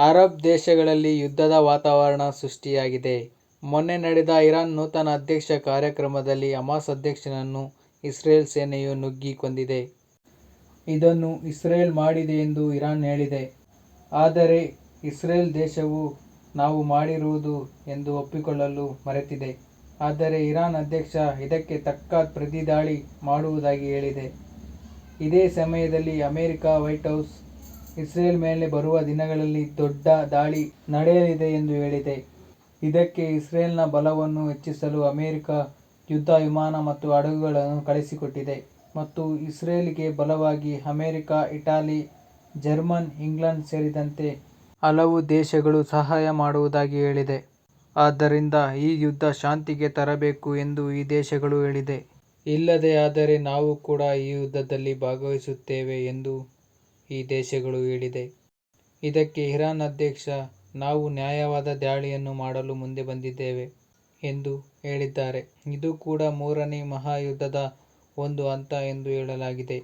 Arab ದೇಶಗಳಲ್ಲಿ ಯುದ್ಧದ ವಾತಾವರಣ ಸೃಷ್ಟಿಯಾಗಿದೆ. ಮೊನ್ನೆ ನಡೆದ ಇರಾನ್ ನೂತನ ಅಧ್ಯಕ್ಷ ಕಾರ್ಯಕ್ರಮದಲ್ಲಿ ಹಮಾಸ್ ಅಧ್ಯಕ್ಷನನ್ನು ಇಸ್ರೇಲ್ ಸೇನೆಯು ನುಗ್ಗಿ ಕೊಂದಿದೆ. ಇದನ್ನು ಇಸ್ರೇಲ್ ಮಾಡಿದೆ ಎಂದು ಇರಾನ್ ಹೇಳಿದೆ. ಆದರೆ ಇಸ್ರೇಲ್ ದೇಶವು ನಾವು ಮಾಡಿರುವುದು ಎಂದು ಒಪ್ಪಿಕೊಳ್ಳಲು ಮರೆತಿದೆ. ಆದರೆ ಇರಾನ್ ಅಧ್ಯಕ್ಷ ಇದಕ್ಕೆ ತಕ್ಕ ಪ್ರತಿದಾಳಿ ಮಾಡುವುದಾಗಿ ಹೇಳಿದೆ. ಇದೇ ಸಮಯದಲ್ಲಿ ಅಮೆರಿಕ ವೈಟ್ ಹೌಸ್ ಇಸ್ರೇಲ್ ಮೇಲೆ ಬರುವ ದಿನಗಳಲ್ಲಿ ದೊಡ್ಡ ದಾಳಿ ನಡೆಯಲಿದೆ ಎಂದು ಹೇಳಿದೆ. ಇದಕ್ಕೆ ಇಸ್ರೇಲ್ನ ಬಲವನ್ನು ಹೆಚ್ಚಿಸಲು ಅಮೆರಿಕ ಯುದ್ಧ ವಿಮಾನ ಮತ್ತು ಹಡಗುಗಳನ್ನು ಕಳಿಸಿಕೊಟ್ಟಿದೆ ಮತ್ತು ಇಸ್ರೇಲ್ಗೆ ಬಲವಾಗಿ ಅಮೆರಿಕ, ಇಟಲಿ, ಜರ್ಮನ್ ಇಂಗ್ಲೆಂಡ್ ಸೇರಿದಂತೆ ಹಲವು ದೇಶಗಳು ಸಹಾಯ ಮಾಡುವುದಾಗಿ ಹೇಳಿದೆ. ಆದ್ದರಿಂದ ಈ ಯುದ್ಧ ಶಾಂತಿಗೆ ತರಬೇಕು ಎಂದು ಈ ದೇಶಗಳು ಹೇಳಿದೆ. ಇಲ್ಲದೇ ಆದರೆ ನಾವು ಕೂಡ ಈ ಯುದ್ಧದಲ್ಲಿ ಭಾಗವಹಿಸುತ್ತೇವೆ ಎಂದು ಈ ದೇಶಗಳು ಹೇಳಿದೆ. ಇದಕ್ಕೆ ಇರಾನ್ ಅಧ್ಯಕ್ಷ, ನಾವು ನ್ಯಾಯವಾದ ದಾಳಿಯನ್ನು ಮಾಡಲು ಮುಂದೆ ಬಂದಿದ್ದೇವೆ ಎಂದು ಹೇಳಿದ್ದಾರೆ. ಇದು ಕೂಡ ಮೂರನೇ ಮಹಾಯುದ್ಧದ ಒಂದು ಹಂತ ಎಂದು ಹೇಳಲಾಗಿದೆ.